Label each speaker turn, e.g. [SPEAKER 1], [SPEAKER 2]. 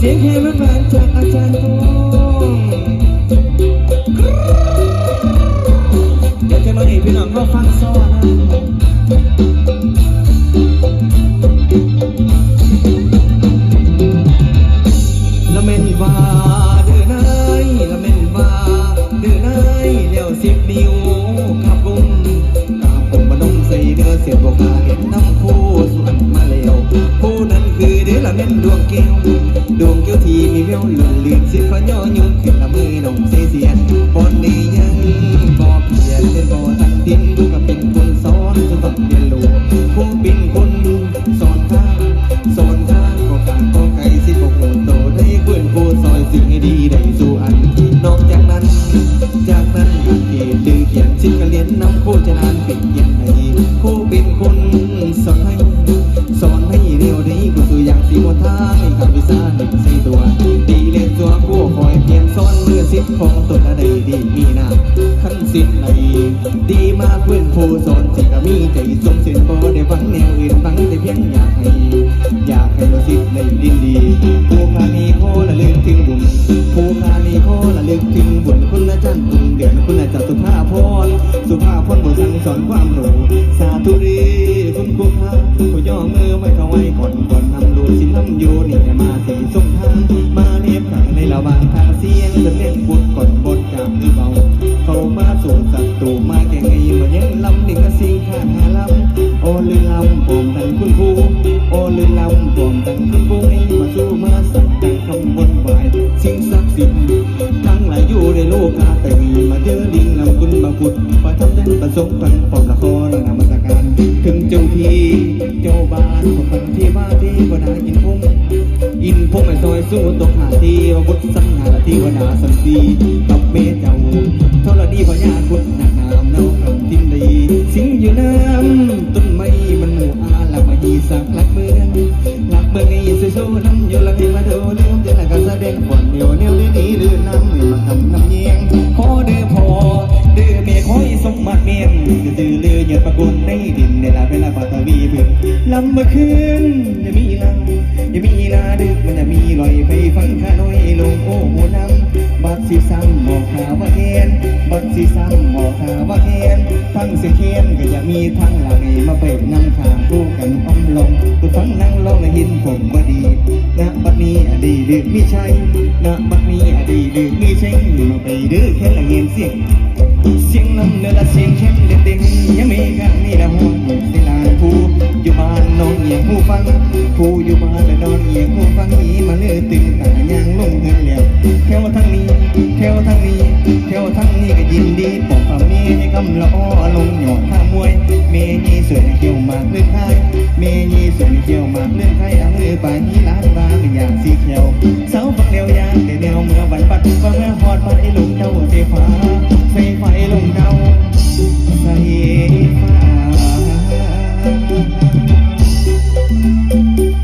[SPEAKER 1] สียงเพลงหวานจากอาจารย์ทองเดี๋ยวจะมาให้พี่น้องเราฟังซ้อนะ สิขย่อยุ่งขึ้นละมือนงเสียเสียนปอนนี้ยังบ่เพียนเป็นบ่ทันทินดูกับเป็นคนสอนจนต้องเรียนรู้ผู้เป็นคนสอนทางสอนทางก็การก็ไกลสิบกโหโตได้เพื่อนผู้ซอยสิ่งให้ดีได้สู่อันนอกจากนั้น จากนั้นเขียนดือเขียนชิดกระเรียนนำโคจรานเป็นเขียนให้ผู้เป็นคน นทางให้กับวิชาหนึ่งสี่ตัว ดีเล่นตัวผู้คอยเพียงซ้อนเมื่อสิทธิ์ของตนอะไรดีมีหน้าขั้นสิทธิ์ในดีมากเพื่อนผู้สอนสิก็มีใจสมเสร็จพอได้ฟังแนวอื่นฟังแต่เพียงอยากให้ อยากให้เราสิทธิ์ในดินดี ผู้คานีโคละลึกถึงบุญผู้คานีโคละลึกถึงบุญคุณละจันบุญเดือนคุณละจันทร์สุภาพรสุภาพรบทสั่งสอนความรู้สาธุรีคุณครูค่ะผู้ย่อมือไม่เข้าไว้ก่อนก่อน สินำอยู่นี่มาสีส่งทางมาเรียบขังในระหว่างทางเสียงจะเล่นบุญก่อนบทจากมือเบาเข้ามาสู่ศัตรูมาแก่ไงมายังลำหนึ่งสิ่งข้าหาลำโอลือลำผมตังคุณครูโอลือลำผมตังคุณครูให้มาสู้มาสักดังคำบนไหวสิ่งศักดิ์สิทธิ์ทั้งหลายอยู่ในโลกาแต่มีมาเจอลิงลำคุณบาพุทธขอทำนั้นประสงค์ฟังปอมละครนาม เจ้าที่เจ้าบ้านของฟังที่ว่าที่วดาอินพุ่งอินพุ่งไอ้ซอยสู้ตกหาที่ว่าบุตรสังหารที่วดาสันสีกับเมเจ้าเท่าละดีพญาคุณหนักหนามเนาคำทิมดีสิงอยู่น้ำต้นไม้มันหมู่อาหลักมาฮีสักหลักเมืองหลักเมืองไอ้สู้สู้น้ำอยู่หลักที่มาดูเลี้ยงเจริญการแสดงก่อนเดียวเนียวดีดีเรือน้ำม่มาทำน้ำเยียงขอเด้อพอเด้อเมียคอยสมบัติเมียนดื้อเรือเหยียดประกุนในดินในล ลำเมื่อคืนอย่ามีลำอย่ามีนาดึกมันจะมีลอยไปฟังข้าน้อยลงโอ้โหน้ำบัดสีซ้ำหมอกขาวว่าเคนบัดสีซ้ำหมอกขาวว่าเคนทั้งเสียเคนก็อย่ามีทั้งหลังมาเป็นนำขางคู่กันอ้อมลงกูฟังนั่งลองในหินผมบ่ดีนะบัดนี้อดีดึกไม่ใช่นะบัดนี้อดีดึกไม่ใช่มาไปดื้อแค่ละเงียนเสียงเสียงน้ำเนื้อละเสียงเข้มเด็ดเด่นยังมีข้างนี้ละ เที่ยวทางนี้ เที่ยวทางนี้ เที่ยวทางนี้ก็ยินดีปอกความเมียให้กำละอ้อลงหยอดท่ามวย เมยี่สวยเที่ยวมากเลื่อนไข่เมยี่สวยเที่ยวมากเลื่อนไข่เอามือไปที่ร้านบาเป็นอย่างสีเขียว